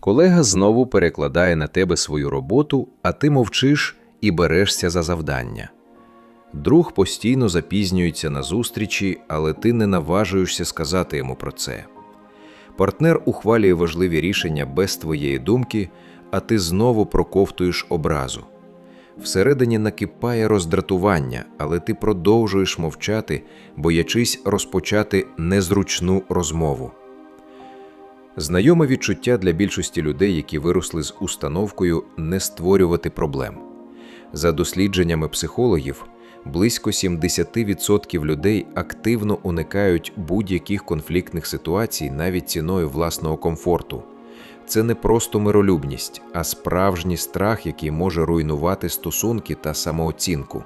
Колега знову перекладає на тебе свою роботу, а ти мовчиш і берешся за завдання. Друг постійно запізнюється на зустрічі, але ти не наважуєшся сказати йому про це. Партнер ухвалює важливі рішення без твоєї думки, а ти знову проковтуєш образу. Всередині накипає роздратування, але ти продовжуєш мовчати, боячись розпочати незручну розмову. Знайоме відчуття для більшості людей, які виросли з установкою не створювати проблем. За дослідженнями психологів, близько 70% людей активно уникають будь-яких конфліктних ситуацій навіть ціною власного комфорту. Це не просто миролюбність, а справжній страх, який може руйнувати стосунки та самооцінку.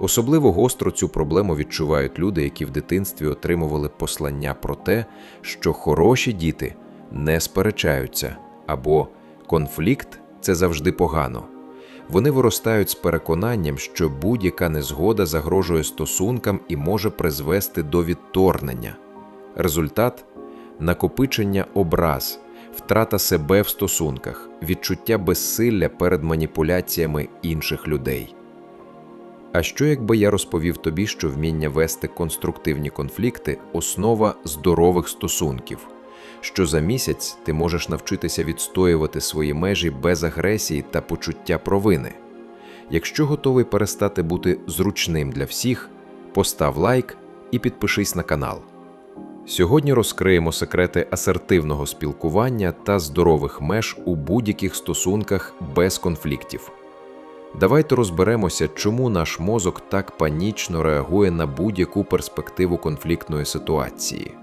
Особливо гостро цю проблему відчувають люди, які в дитинстві отримували послання про те, що хороші діти не сперечаються, або конфлікт це завжди погано. Вони виростають з переконанням, що будь-яка незгода загрожує стосункам і може призвести до відторгнення. Результат накопичення образ, втрата себе в стосунках, відчуття безсилля перед маніпуляціями інших людей. А що якби я розповів тобі, що вміння вести конструктивні конфлікти основа здорових стосунків, що за місяць ти можеш навчитися відстоювати свої межі без агресії та почуття провини? Якщо готовий перестати бути зручним для всіх, постав лайк і підпишись на канал. Сьогодні розкриємо секрети асертивного спілкування та здорових меж у будь-яких стосунках без конфліктів. Давайте розберемося, чому наш мозок так панічно реагує на будь-яку перспективу конфліктної ситуації.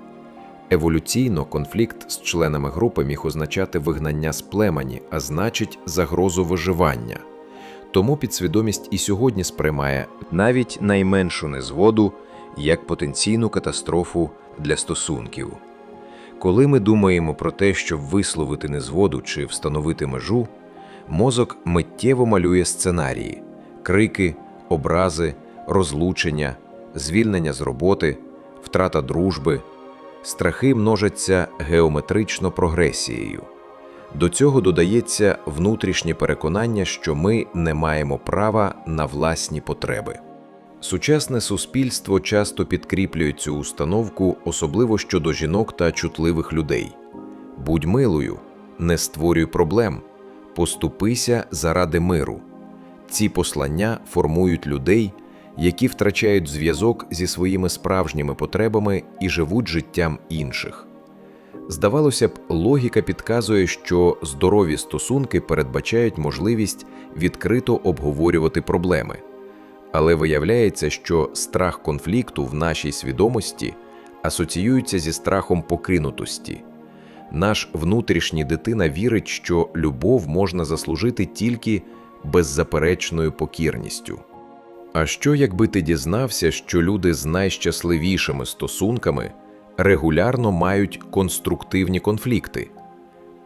Еволюційно конфлікт з членами групи міг означати вигнання з племені, а значить, загрозу виживання. Тому підсвідомість і сьогодні сприймає навіть найменшу незгоду як потенційну катастрофу для стосунків. Коли ми думаємо про те, щоб висловити незгоду чи встановити межу, мозок миттєво малює сценарії: крики, образи, розлучення, звільнення з роботи, втрата дружби. Страхи множаться геометрично прогресією. До цього додається внутрішнє переконання, що ми не маємо права на власні потреби. Сучасне суспільство часто підкріплює цю установку, особливо щодо жінок та чутливих людей. Будь милою, не створюй проблем, поступися заради миру. Ці послання формують людей, які втрачають зв'язок зі своїми справжніми потребами і живуть життям інших. Здавалося б, логіка підказує, що здорові стосунки передбачають можливість відкрито обговорювати проблеми. Але виявляється, що страх конфлікту в нашій свідомості асоціюється зі страхом покинутості. Наш внутрішній дитина вірить, що любов можна заслужити тільки беззаперечною покірністю. А що, якби ти дізнався, що люди з найщасливішими стосунками регулярно мають конструктивні конфлікти?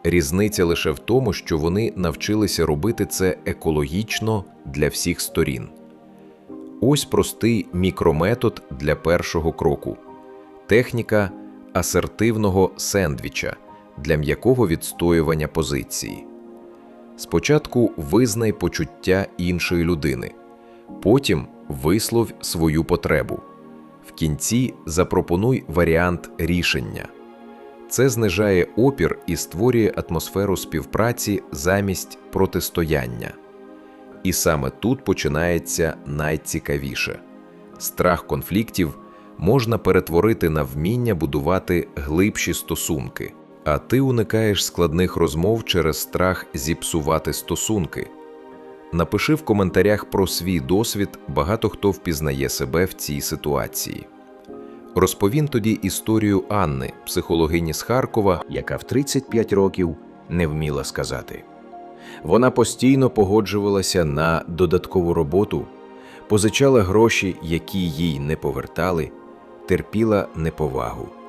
Різниця лише в тому, що вони навчилися робити це екологічно для всіх сторін. Ось простий мікрометод для першого кроку техніка асертивного сендвіча для м'якого відстоювання позиції. Спочатку визнай почуття іншої людини, потім вислов свою потребу. В кінці запропонуй варіант рішення. Це знижає опір і створює атмосферу співпраці замість протистояння. І саме тут починається найцікавіше. Страх конфліктів можна перетворити на вміння будувати глибші стосунки, а ти уникаєш складних розмов через страх зіпсувати стосунки. Напиши в коментарях про свій досвід, багато хто впізнає себе в цій ситуації. Розповім тоді історію Анни, психологині з Харкова, яка в 35 років не вміла сказати. Вона постійно погоджувалася на додаткову роботу, позичала гроші, які їй не повертали, терпіла неповагу.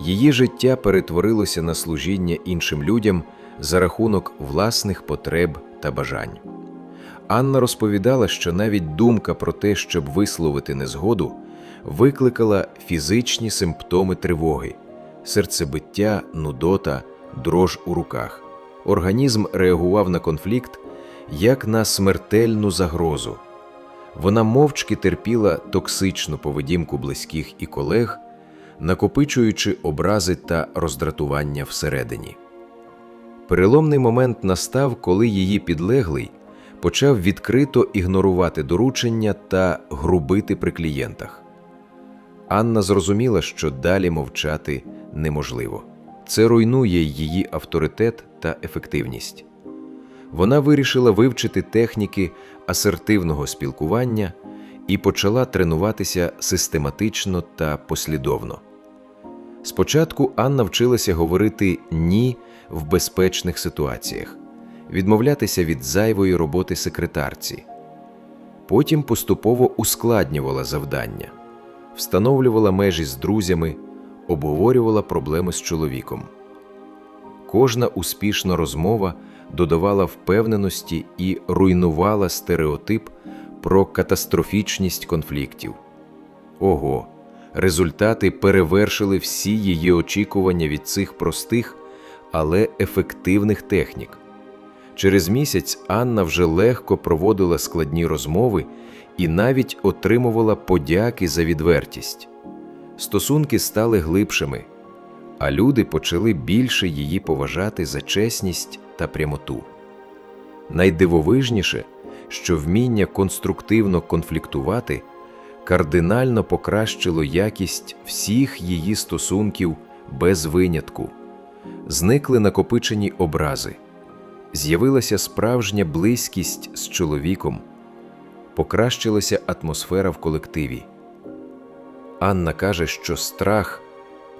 Її життя перетворилося на служіння іншим людям за рахунок власних потреб та бажань. Анна розповідала, що навіть думка про те, щоб висловити незгоду, викликала фізичні симптоми тривоги, серцебиття, нудота, дрож у руках. Організм реагував на конфлікт як на смертельну загрозу. Вона мовчки терпіла токсичну поведінку близьких і колег, накопичуючи образи та роздратування всередині. Переломний момент настав, коли її підлеглий почав відкрито ігнорувати доручення та грубити при клієнтах. Анна зрозуміла, що далі мовчати неможливо. Це руйнує її авторитет та ефективність. Вона вирішила вивчити техніки асертивного спілкування і почала тренуватися систематично та послідовно. Спочатку Анна вчилася говорити ні в безпечних ситуаціях, відмовлятися від зайвої роботи секретарці. Потім поступово ускладнювала завдання, встановлювала межі з друзями, обговорювала проблеми з чоловіком. Кожна успішна розмова додавала впевненості і руйнувала стереотип про катастрофічність конфліктів. Ого, результати перевершили всі її очікування від цих простих, але ефективних технік. Через місяць Анна вже легко проводила складні розмови і навіть отримувала подяки за відвертість. Стосунки стали глибшими, а люди почали більше її поважати за чесність та прямоту. Найдивовижніше, що вміння конструктивно конфліктувати кардинально покращило якість всіх її стосунків без винятку, зникли накопичені образи, з'явилася справжня близькість з чоловіком, покращилася атмосфера в колективі. Анна каже, що страх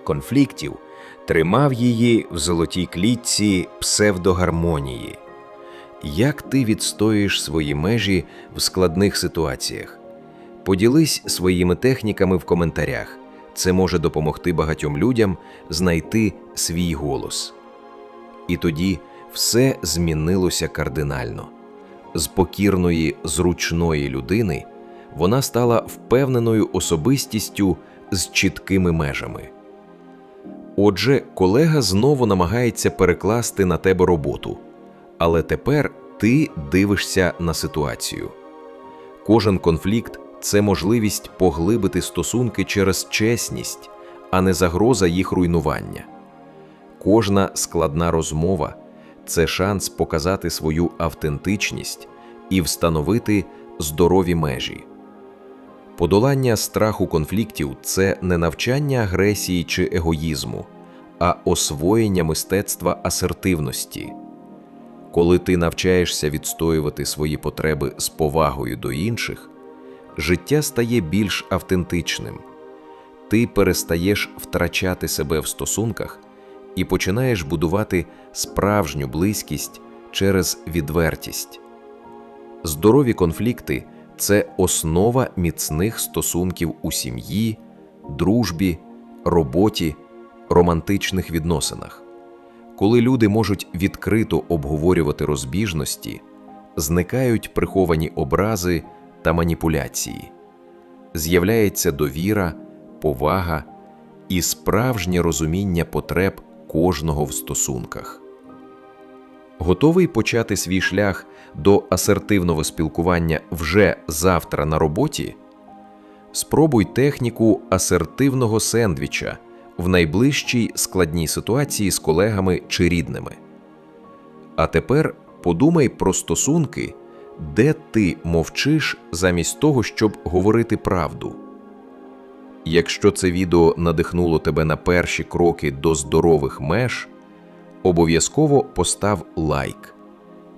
конфліктів тримав її в золотій клітці псевдогармонії. Як ти відстоїш свої межі в складних ситуаціях? Поділись своїми техніками в коментарях. Це може допомогти багатьом людям знайти свій голос. І тоді все змінилося кардинально. З покірної, зручної людини вона стала впевненою особистістю з чіткими межами. Отже, колега знову намагається перекласти на тебе роботу, але тепер ти дивишся на ситуацію. Кожен конфлікт це можливість поглибити стосунки через чесність, а не загроза їх руйнування. Кожна складна розмова це шанс показати свою автентичність і встановити здорові межі. Подолання страху конфліктів це не навчання агресії чи егоїзму, а освоєння мистецтва асертивності. Коли ти навчаєшся відстоювати свої потреби з повагою до інших, життя стає більш автентичним. Ти перестаєш втрачати себе в стосунках і починаєш будувати справжню близькість через відвертість. Здорові конфлікти це основа міцних стосунків у сім'ї, дружбі, роботі, романтичних відносинах. Коли люди можуть відкрито обговорювати розбіжності, зникають приховані образи та маніпуляції, з'являється довіра, повага і справжнє розуміння потреб кожного в стосунках. Готовий почати свій шлях до асертивного спілкування вже завтра на роботі? Спробуй техніку асертивного сендвіча в найближчій складній ситуації з колегами чи рідними. А тепер подумай про стосунки, де ти мовчиш замість того, щоб говорити правду. Якщо це відео надихнуло тебе на перші кроки до здорових меж, обов'язково постав лайк.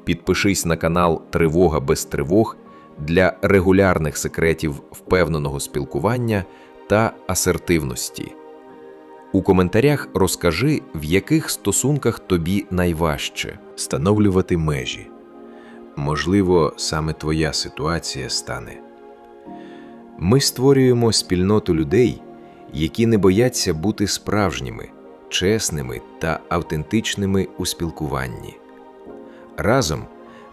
Підпишись на канал Тривога без тривог для регулярних секретів впевненого спілкування та асертивності. У коментарях розкажи, в яких стосунках тобі найважче встановлювати межі. Можливо, саме твоя ситуація стане. Ми створюємо спільноту людей, які не бояться бути справжніми, чесними та автентичними у спілкуванні. Разом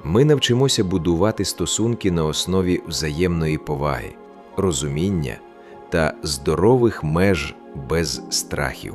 ми навчимося будувати стосунки на основі взаємної поваги, розуміння та здорових меж без страхів.